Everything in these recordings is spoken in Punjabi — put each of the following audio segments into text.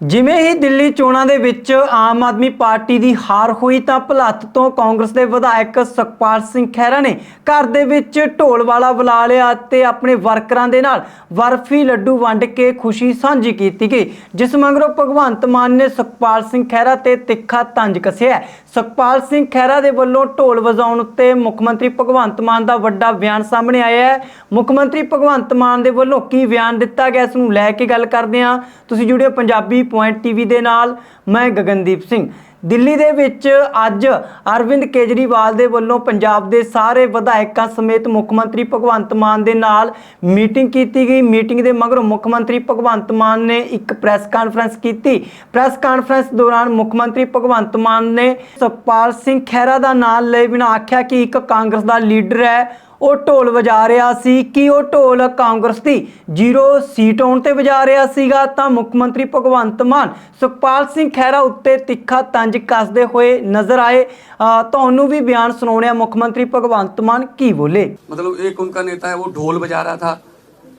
ਜਿਵੇਂ ਹੀ ਦਿੱਲੀ ਚੋਣਾਂ ਦੇ ਵਿੱਚ ਆਮ ਆਦਮੀ ਪਾਰਟੀ ਦੀ ਹਾਰ ਹੋਈ ਤਾਂ ਭਲੱਥ ਤੋਂ ਕਾਂਗਰਸ ਦੇ ਵਿਧਾਇਕ ਸੁਖਪਾਲ ਸਿੰਘ ਖਹਿਰਾ ਨੇ ਘਰ ਦੇ ਵਿੱਚ ਢੋਲ ਵਾਲਾ ਬੁਲਾ ਲਿਆ ਤੇ ਆਪਣੇ ਵਰਕਰਾਂ ਦੇ ਨਾਲ ਬਰਫੀ ਲੱਡੂ ਵੰਡ ਕੇ ਖੁਸ਼ੀ ਸਾਂਝੀ ਕੀਤੀ ਗਈ, ਜਿਸ ਮਗਰੋਂ ਭਗਵੰਤ ਮਾਨ ਨੇ ਸੁਖਪਾਲ ਸਿੰਘ ਖਹਿਰਾ ਤੇ ਤਿੱਖਾ ਤੰਜ ਕੱਸਿਆ। ਸੁਖਪਾਲ ਸਿੰਘ ਖਹਿਰਾ ਦੇ ਵੱਲੋਂ ਢੋਲ ਵਜਾਉਣ ਉੱਤੇ ਮੁੱਖ ਮੰਤਰੀ ਭਗਵੰਤ ਮਾਨ ਦਾ ਵੱਡਾ ਬਿਆਨ ਸਾਹਮਣੇ ਆਇਆ ਹੈ। ਮੁੱਖ ਮੰਤਰੀ ਭਗਵੰਤ ਮਾਨ ਦੇ ਵੱਲੋਂ ਕੀ ਬਿਆਨ ਦਿੱਤਾ ਗਿਆ, ਇਸ ਨੂੰ ਲੈ ਕੇ ਗੱਲ ਕਰਦੇ ਹਾਂ। ਤੁਸੀਂ ਜੁੜਿਓ ਪੰਜਾਬੀ ਪੁਆਇੰਟ ਟੀਵੀ ਦੇ ਨਾਲ ਮੈਂ ਗਗਨਦੀਪ ਸਿੰਘ। ਦਿੱਲੀ ਦੇ ਵਿੱਚ ਅੱਜ ਅਰਵਿੰਦ ਕੇਜਰੀਵਾਲ ਦੇ ਵੱਲੋਂ ਪੰਜਾਬ ਦੇ ਸਾਰੇ ਵਿਧਾਇਕਾਂ ਸਮੇਤ ਮੁੱਖ ਮੰਤਰੀ ਭਗਵੰਤ ਮਾਨ ਦੇ ਨਾਲ ਮੀਟਿੰਗ ਕੀਤੀ ਗਈ। ਮੀਟਿੰਗ ਦੇ ਮਗਰੋਂ ਮੁੱਖ ਮੰਤਰੀ ਭਗਵੰਤ ਮਾਨ ਨੇ ਇੱਕ ਪ੍ਰੈਸ ਕਾਨਫਰੰਸ ਕੀਤੀ। ਪ੍ਰੈਸ ਕਾਨਫਰੰਸ ਦੌਰਾਨ ਮੁੱਖ ਮੰਤਰੀ ਭਗਵੰਤ ਮਾਨ ਨੇ ਸੁਖਪਾਲ ਸਿੰਘ ਖਹਿਰਾ ਦਾ ਨਾਮ ਲਏ ਬਿਨਾਂ ਆਖਿਆ ਕਿ ਇੱਕ ਕਾਂਗਰਸ ਦਾ ਲੀਡਰ ਹੈ। ਉਹ ਢੋਲ ਵਜਾ ਰਿਹਾ ਸੀ ਕਿ ਉਹ ਢੋਲ ਕਾਂਗਰਸ ਦੀ ਜ਼ੀਰੋ ਸੀਟ ਆਉਣ ਤੇ ਵਜਾ ਰਿਹਾ ਸੀਗਾ ਤਾਂ ਮੁੱਖ ਮੰਤਰੀ ਭਗਵੰਤ ਮਾਨ ਸੁਖਪਾਲ ਸਿੰਘ ਖਹਿਰਾ ਉੱਤੇ ਤਿੱਖਾ ਤੰਜ ਕੱਸਦੇ ਹੋਏ ਨਜ਼ਰ ਆਏ ਅਹ ਤੁਹਾਨੂੰ ਵੀ ਬਿਆਨ ਸੁਣਾਉਣੇ ਆ ਮੁੱਖ ਮੰਤਰੀ ਭਗਵੰਤ ਮਾਨ ਕੀ ਬੋਲੇ मतलब एक उनका नेता है वो ढोल बजा रहा था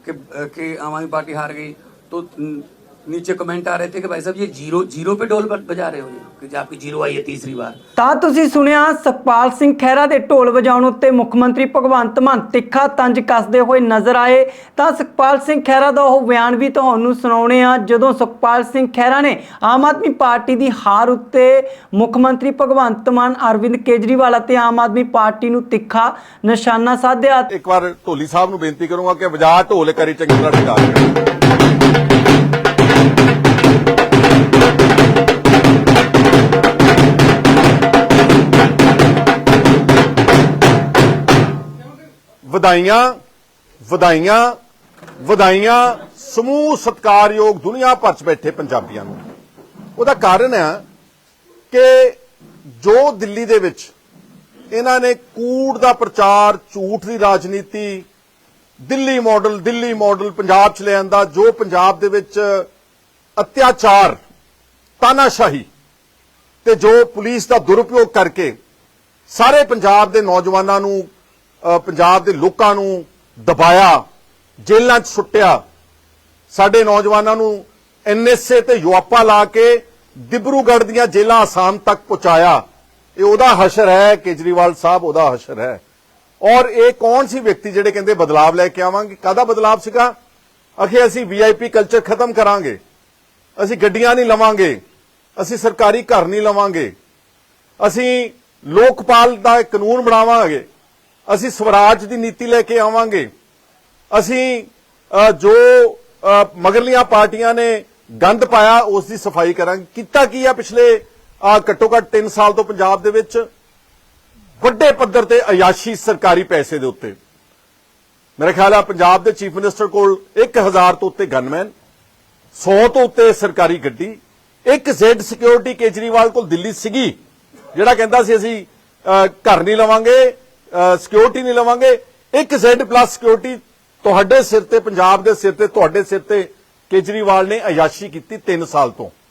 कि कि आम आदमी पार्टी हार गई तो न- नीचे कमेंट आ रहे थे कि भाई साहब ये जीरो जीरो पे ढोल ब- बजा रहे हो ये कि जो आपकी जीरो आई है तीसरी बार ਤਾਂ ਤੁਸੀਂ ਸੁਣਿਆ ਸੁਖਪਾਲ ਸਿੰਘ ਖਹਿਰਾ ਦੇ ਢੋਲ ਵਜਾਉਣ ਉੱਤੇ ਮੁੱਖ ਮੰਤਰੀ ਭਗਵੰਤ ਮਾਨ ਤਿੱਖਾ ਤੰਜ ਕੱਸਦੇ ਹੋਏ ਨਜ਼ਰ ਆਏ ਤਾਂ ਸੁਖਪਾਲ ਸਿੰਘ ਖਹਿਰਾ ਦਾ ਉਹ ਬਿਆਨ ਵੀ ਤੁਹਾਨੂੰ ਸੁਣਾਉਣੇ ਆ ਜਦੋਂ ਸੁਖਪਾਲ ਸਿੰਘ ਖਹਿਰਾ ਨੇ ਆਮ ਆਦਮੀ ਪਾਰਟੀ ਦੀ ਹਾਰ ਉੱਤੇ ਮੁੱਖ ਮੰਤਰੀ ਭਗਵੰਤ ਮਾਨ ਅਰਵਿੰਦ ਕੇਜਰੀਵਾਲ ਅਤੇ ਆਮ ਆਦਮੀ ਪਾਰਟੀ ਨੂੰ ਤਿੱਖਾ ਨਿਸ਼ਾਨਾ ਸਾਧਿਆ ਇੱਕ ਵਾਰ ਢੋਲੀ ਸਾਹਿਬ ਨੂੰ ਬੇਨਤੀ ਕਰੂੰਗਾ ਕਿ ਵਜਾ ਢੋਲ ਕਰੀ ਚੰਗੀ ਤਰ੍ਹਾਂ ਟਿਕਾ ਵਧਾਈਆਂ ਵਧਾਈਆਂ ਵਧਾਈਆਂ, ਸਮੂਹ ਸਤਕਾਰਯੋਗ ਦੁਨੀਆ ਭਰ ਚ ਬੈਠੇ ਪੰਜਾਬੀਆਂ ਨੂੰ। ਉਹਦਾ ਕਾਰਨ ਹੈ ਕਿ ਜੋ ਦਿੱਲੀ ਦੇ ਵਿੱਚ ਇਹਨਾਂ ਨੇ ਕੂੜ ਦਾ ਪ੍ਰਚਾਰ, ਝੂਠ ਦੀ ਰਾਜਨੀਤੀ, ਦਿੱਲੀ ਮਾਡਲ ਦਿੱਲੀ ਮਾਡਲ ਪੰਜਾਬ ਚ ਲਿਆਂਦਾ ਜੋ ਪੰਜਾਬ ਦੇ ਵਿੱਚ ਅਤਿਆਚਾਰ, ਤਾਨਾਸ਼ਾਹੀ ਤੇ ਜੋ ਪੁਲਿਸ ਦਾ ਦੁਰਉਪਯੋਗ ਕਰਕੇ ਸਾਰੇ ਪੰਜਾਬ ਦੇ ਨੌਜਵਾਨਾਂ ਨੂੰ ਪੰਜਾਬ ਦੇ ਲੋਕਾਂ ਨੂੰ ਦਬਾਇਆ, ਜੇਲ੍ਹਾਂ 'ਚ ਸੁੱਟਿਆ। ਸਾਡੇ ਨੌਜਵਾਨਾਂ ਨੂੰ ਐਨਐਸਏ ਤੇ ਯੁਆਪਾ ਲਾ ਕੇ ਡਿਬਰੂਗੜ੍ਹ ਦੀਆਂ ਜੇਲ੍ਹਾਂ ਆਸਾਮ ਤੱਕ ਪਹੁੰਚਾਇਆ। ਇਹ ਉਹਦਾ ਹਸ਼ਰ ਹੈ, ਕੇਜਰੀਵਾਲ ਸਾਹਿਬ ਉਹਦਾ ਹਸ਼ਰ ਹੈ। ਔਰ ਇਹ ਕੌਣ ਸੀ ਵਿਅਕਤੀ ਜਿਹੜੇ ਕਹਿੰਦੇ ਬਦਲਾਵ ਲੈ ਕੇ ਆਵਾਂਗੇ? ਕਾਹਦਾ ਬਦਲਾਵ ਸੀਗਾ? ਅਖੇ ਅਸੀਂ ਵੀਆਈਪੀ ਕਲਚਰ ਖਤਮ ਕਰਾਂਗੇ। ਅਸੀਂ ਗੱਡੀਆਂ ਨਹੀਂ ਲਵਾਂਗੇ। ਅਸੀਂ ਸਰਕਾਰੀ ਘਰ ਨਹੀਂ ਲਵਾਂਗੇ। ਅਸੀਂ ਲੋਕਪਾਲ ਦਾ ਕਾਨੂੰਨ ਬਣਾਵਾਂਗੇ। ਅਸੀਂ ਸਵਰਾਜ ਦੀ ਨੀਤੀ ਲੈ ਕੇ ਆਵਾਂਗੇ। ਅਸੀਂ ਜੋ ਮਗਰਲੀਆਂ ਪਾਰਟੀਆਂ ਨੇ ਗੰਦ ਪਾਇਆ, ਉਸ ਦੀ ਸਫ਼ਾਈ ਕਰਾਂਗੇ। ਕੀਤਾ ਕੀ ਆ ਪਿਛਲੇ ਘੱਟੋ ਘੱਟ 3 ਸਾਲ ਤੋਂ ਪੰਜਾਬ ਦੇ ਵਿੱਚ? ਵੱਡੇ ਪੱਧਰ ਤੇ ਅਯਾਸ਼ੀ ਸਰਕਾਰੀ ਪੈਸੇ ਦੇ ਉੱਤੇ। ਮੇਰੇ ਖਿਆਲ ਆ ਪੰਜਾਬ ਦੇ ਚੀਫ ਮਿਨਿਸਟਰ ਕੋਲ 1000 ਤੋਂ ਉੱਤੇ ਗਨਮੈਨ 100 ਤੋਂ ਉੱਤੇ ਸਰਕਾਰੀ ਗੱਡੀ, ਇੱਕ ਜ਼ੈਡ ਸਿਕਿਉਰਿਟੀ ਕੇਜਰੀਵਾਲ ਕੋਲ ਦਿੱਲੀ ਸੀਗੀ, ਜਿਹੜਾ ਕਹਿੰਦਾ ਸੀ ਅਸੀਂ ਘਰ ਨਹੀਂ ਲਵਾਂਗੇ। ਸਿਕਿਉਰਿਟੀ ਨਹੀਂ ਲਵਾਂਗੇ। ਇੱਕ ਜ਼ੈਡ ਪਲੱਸ ਸਿਕਿਉਰਿਟੀ ਤੁਹਾਡੇ ਸਿਰ ਤੇ, ਪੰਜਾਬ ਦੇ ਸਿਰ ਤੇ, ਤੁਹਾਡੇ ਸਿਰ ਤੇ ਕੇਜਰੀਵਾਲ ਨੇ ਅਯਾਸ਼ੀ ਕੀਤੀ 3 ਸਾਲ ਤੋਂ।